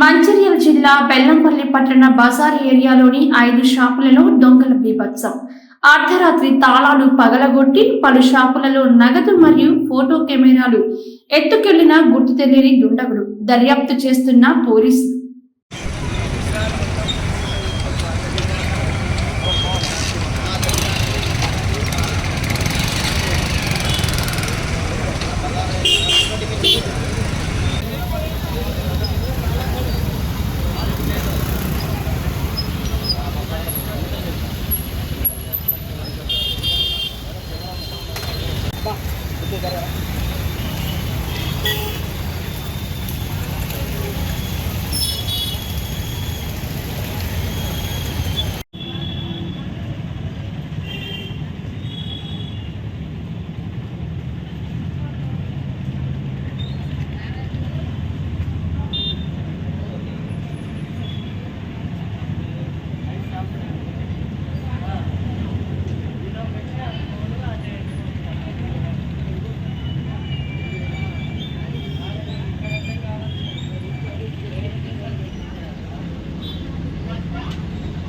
మంచిర్యాల జిల్లా బెల్లంపల్లి పట్టణ బజార్ ఏరియాలోని ఐదు షాపులలో దొంగల బీభత్సం. అర్ధరాత్రి తాళాలు పగలగొట్టి పలు షాపులలో నగదు మరియు ఫోటో కెమెరాలు ఎత్తుకెళ్ళిన గుర్తు తెలియని దుండగుడు దర్యాప్తు చేస్తున్న పోలీసులు. Thank ってから。